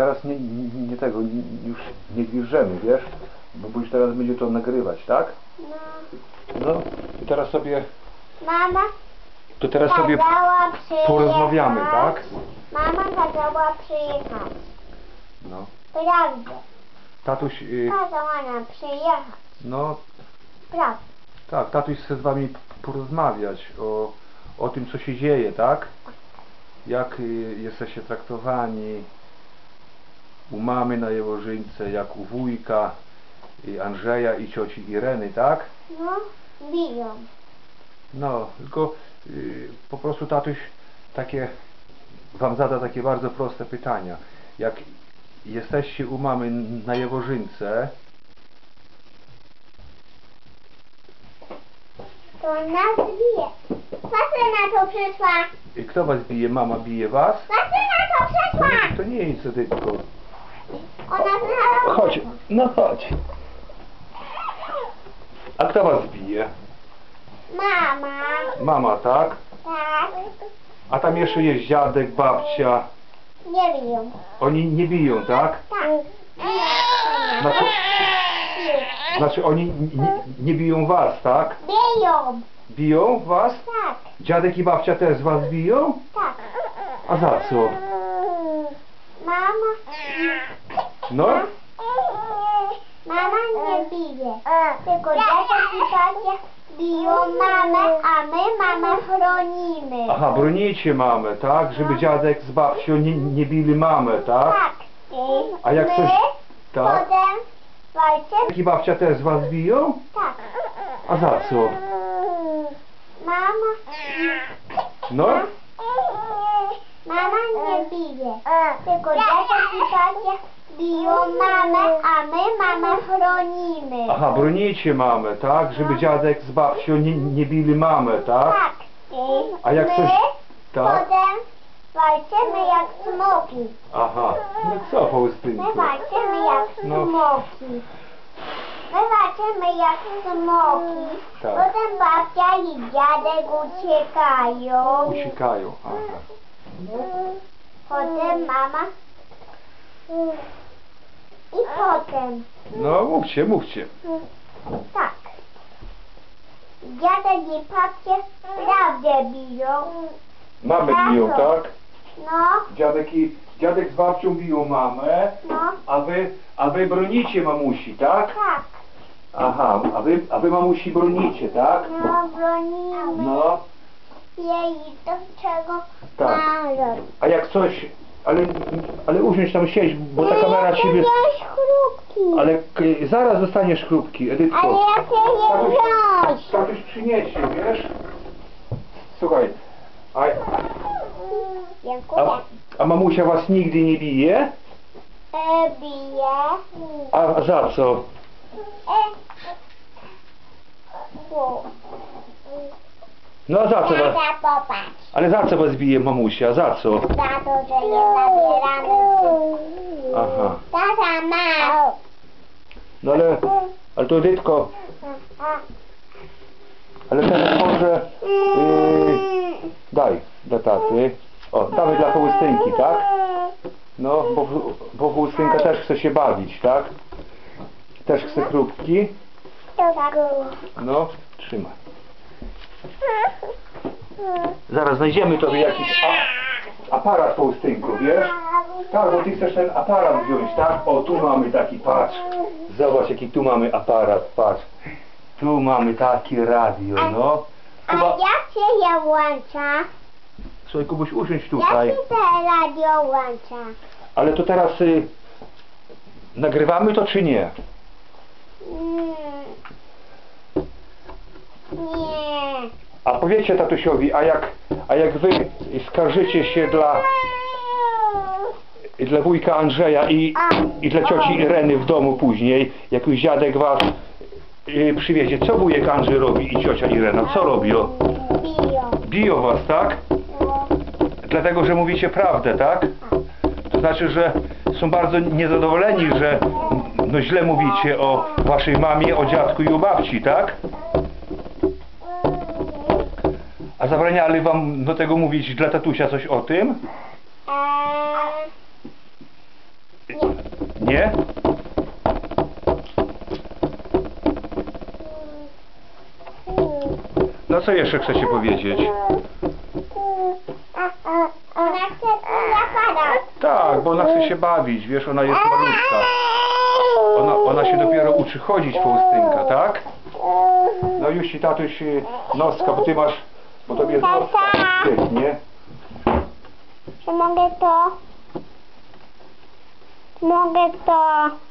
teraz nie, nie, nie tego, nie, już nie bierzemy, wiesz? Bo, już teraz będzie to nagrywać, tak? No. No i teraz sobie, Mama to teraz sobie kazała przyjechać. porozmawiamy, tak? Mama kazała przyjechać. No. Prawda. Tatuś, y, Kazała nam przyjechać. no Prawda. tak, tatuś chce z wami p- porozmawiać o, o tym, co się dzieje, tak? Jak y, jesteście traktowani u mamy na Jełożyńce, jak u wujka, i Andrzeja i cioci Ireny, tak? No, biją. No, tylko y, po prostu tatuś takie wam zada takie bardzo proste pytania. Jak jesteście u mamy na Jeworzynce, To nas bije. Patrzę na to przyszła. i kto was bije? Mama bije was? Patrzę na to przyszła. To nie nic, tylko... Chodź, no chodź. A kto was bije? Mama. Mama, tak? Tak. A tam jeszcze jest dziadek, babcia. Nie biją. Oni nie biją, tak? Tak. Znaczy, znaczy oni nie, nie biją was, tak? Biją. Biją was? Tak. Dziadek i babcia też was biją? Tak. A za co? Mama. No? Mama nie bije. Tylko dziadek i babcia biją mamę, a my mamę chronimy. Aha, bronicie mamę, tak? Żeby dziadek z babcią nie, nie bili mamę, tak? Tak. A jak my coś... Tak? potem walczymy. I babcia też was biją? Tak. A za co? Mama. No? Mama nie bije. Tylko dziadek i babcia biją mamę, a my mamę chronimy. Aha, bronicie mamę, tak? Żeby dziadek z babcią nie, nie bili mamę, tak? Tak. A jak my coś... Tak? potem walczymy jak smoki. Aha. No co, My Faustynku? walczymy jak No. smoki. My walczymy jak smoki. Tak. Potem babcia i dziadek uciekają. Uciekają, aha. Potem mama. I potem. No, mówcie, mówcie. Tak. Dziadek i babcie prawdę biją. Mamy biją, tak? No, Dziadek i... Dziadek z babcią biją mamę, no, a wy... A wy bronicie mamusi, tak? tak. Aha, a wy, a wy mamusi bronicie, tak? No, bronimy No, jej do czego Tak. ma robić. a jak coś... Ale, ale usiądź tam siedź, bo ta kamera ci... Wy... Ale k- zaraz dostaniesz chrupki, Edytko. Ale ja chcę je wziąć. Tatuś przyniesie, wiesz? Słuchaj, a, Dziękuję. a, a mamusia was nigdy nie bije? E, bije. A za co? E. Bo. No a za co was? Tata, popatrz. Ale za co was bije mamusia? Za co? Za to, że nie zabieramy. Aha. Tata ma. No ale, ale to Edytko, ale teraz może yy, daj dla taty. O, damy dla Połystynki, tak? No, bo, bo też chce się bawić, tak? Też chce chrupki. No, trzymaj. Zaraz znajdziemy tobie jakiś aparat Połystynku, wiesz? Tak, bo ty chcesz ten aparat wziąć, tak? O, tu mamy taki, patrz. Zobacz, jaki tu mamy aparat, patrz. Tu mamy takie radio, no. A jak się je włącza? Słuchaj, Kubuś, usiądź Jak tutaj. się te radio włącza? Ale to teraz y, nagrywamy to czy nie? Mm. Nie. A powiedzcie tatusiowi, a jak, a jak wy skarżycie się dla, dla wujka Andrzeja i, i dla cioci Ireny w domu później, jak już dziadek was y, przywiezie, co wujek Andrzej robi i ciocia Irena? Co robią? Biją. Biją was, tak? No. Dlatego, że mówicie prawdę, tak? To znaczy, że są bardzo niezadowoleni, że no źle mówicie o waszej mamie, o dziadku i o babci, tak? A zabraniali wam do tego mówić dla tatusia coś o tym? Nie? No co jeszcze chcecie powiedzieć? Ona chce zapadać. Tak, bo ona chce się bawić, wiesz, ona jest malutka. Ona, ona się dopiero uczy chodzić, Faustynka, tak? No już ci tatuś y, noska, bo ty masz, bo tobie jest noska nie? Czy mogę to? Mogę.